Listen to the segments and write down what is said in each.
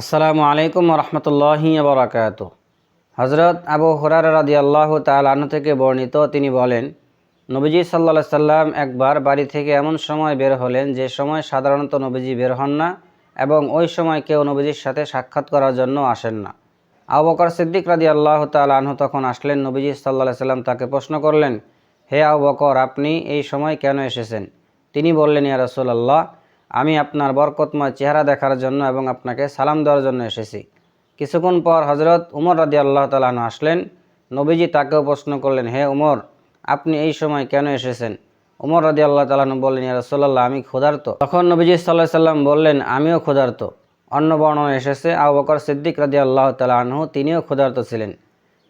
আসসালামু আলাইকুম রহমতুল্লাহি বরাকাত হজরত আবু হুরার রাদি আল্লাহ তালাহ থেকে বর্ণিত, তিনি বলেন, নবীজি সাল্লা সাল্লাম একবার বাড়ি থেকে এমন সময় বের হলেন যে সময় সাধারণত নবীজি বের হন না এবং ওই সময় কেউ নবীজির সাথে সাক্ষাৎ করার জন্য আসেন না। আবু বকর সিদ্দিক রাদি আল্লাহ তালাহ তখন আসলেন, নবীজি সাল্লাহ সাল্লাম তাকে প্রশ্ন করলেন, হে আবু বকর, আপনি এই সময় কেন এসেছেন? তিনি বললেন, ইয়া রসুল্লাহ আমি আপনার বরকতময় চেহারা দেখার জন্য এবং আপনাকে সালাম দেওয়ার জন্য এসেছি। কিছুক্ষণ পর হজরত উমর রাদি আল্লাহ তালাহন আসলেন। নবীজি তাকেও প্রশ্ন করলেন, হে উমর, আপনি এই সময় কেন এসেছেন? উমর রাদি আল্লাহ তালাহন বললেন, ইয়া রসোল্লাহ আমি ক্ষুধার্ত। তখন নবীজি সাল্লাহ সাল্লাম বললেন, আমিও ক্ষুধার্ত। অন্য বর্ণনা এসেছে, আবু বকর সিদ্দিক রাদি আল্লাহ তালাহনহু তিনিও ক্ষুধার্ত ছিলেন।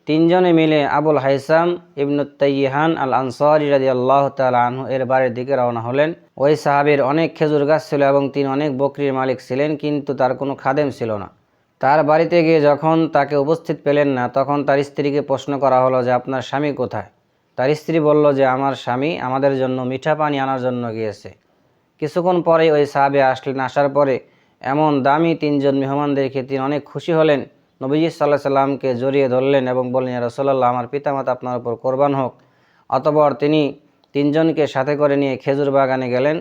তিনজনে মিলে আবুল হাইসাম ইবনুত্তাইহান আল আনসারি রাজি আল্লাহ আনহু এর বাড়ির দিকে রওনা হলেন। ওই সাহাবের অনেক খেজুর গাছ ছিল এবং তিনি অনেক বকরির মালিক ছিলেন, কিন্তু তার কোনো খাদেম ছিল না। তার বাড়িতে গিয়ে যখন তাকে উপস্থিত পেলেন না, তখন তার স্ত্রীকে প্রশ্ন করা হলো যে, আপনার স্বামী কোথায়? তার স্ত্রী বলল যে, আমার স্বামী আমাদের জন্য মিঠা পানি আনার জন্য গিয়েছে। কিছুক্ষণ পরে ওই সাহাবে আসলেন। আসার পরে এমন দামি তিনজন মেহমানদেরকে তিনি অনেক খুশি হলেন। নবীজি সাল্লাহ সাল্লামকে জড়িয়ে ধরলেন এবং বললেন রসোল্লাহ আমার পিতামাতা আপনার উপর কোরবান হোক। অতপর তিনি তিনজনকে সাথে করে নিয়ে খেজুর বাগানে গেলেন।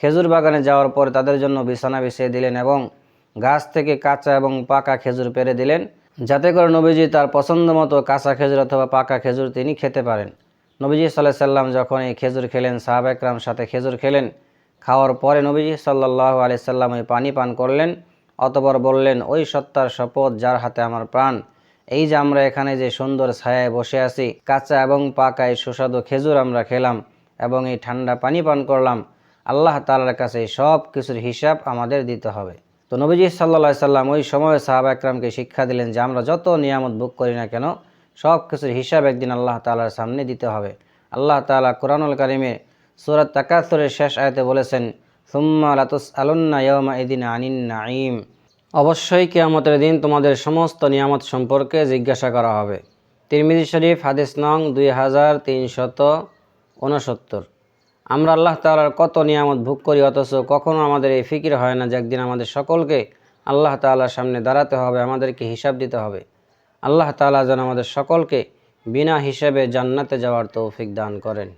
খেজুর বাগানে যাওয়ার পর তাদের জন্য বিছানা বিছিয়ে দিলেন এবং গাছ থেকে কাঁচা এবং পাকা খেজুর পেরে দিলেন। যাতে করে নবীজি তার পছন্দ মতো কাঁচা খেজুর অথবা পাকা খেজুর তিনি খেতে পারেন। নবীজি সাল্লাহ সাল্লাম যখন এই খেজুর খেলেন সাহাব একরাম সাথে খেজুর খেলেন। খাওয়ার পরে নবীজি সাল্লাহ আলি সাল্লাম ওই পানি পান করলেন। অতপর বললেন, ওই সত্তার শপথ যার হাতে আমার প্রাণ। এই যে আমরা এখানে যে সুন্দর ছায়ায় বসে আছি, কাঁচা এবং পাকায় সুস্বাদু খেজুর আমরা খেলাম এবং এই ঠান্ডা পানি পান করলাম, আল্লাহ তালার কাছে সব কিছুর হিসাব আমাদের দিতে হবে। তো নবীজি সাল্লা সাল্লাম ওই সময় সাহাবা একরামকে শিক্ষা দিলেন যে, আমরা যত নিয়ামত ভোগ করি না কেন, সব কিছুর হিসাব একদিন আল্লাহ তালার সামনে দিতে হবে। আল্লাহ তালা কোরআনুল কারিমে সুরাত তাকাত্তরের শেষ আয়তে বলেছেন, সুম্মা লাতুস আলুন্না ইয়মা ইদিন আনিন নাইম অবশ্যই কেয়ামতের দিন তোমাদের সমস্ত নিয়ামত সম্পর্কে জিজ্ঞাসা করা হবে। তিরমিজি শরীফ, হাদিস নং দুই হাজার তিনশত উনসত্তর। আমরা আল্লাহ তালার কত নিয়ামত ভোগ করি, অথচ কখনো আমাদের এই ফিকির হয় না যে একদিন আমাদের সকলকে আল্লাহ তালার সামনে দাঁড়াতে হবে, আমাদেরকে হিসাব দিতে হবে। আল্লাহ তালা যেন আমাদের সকলকে বিনা হিসেবে জান্নাতে যাওয়ার তৌফিক দান করেন।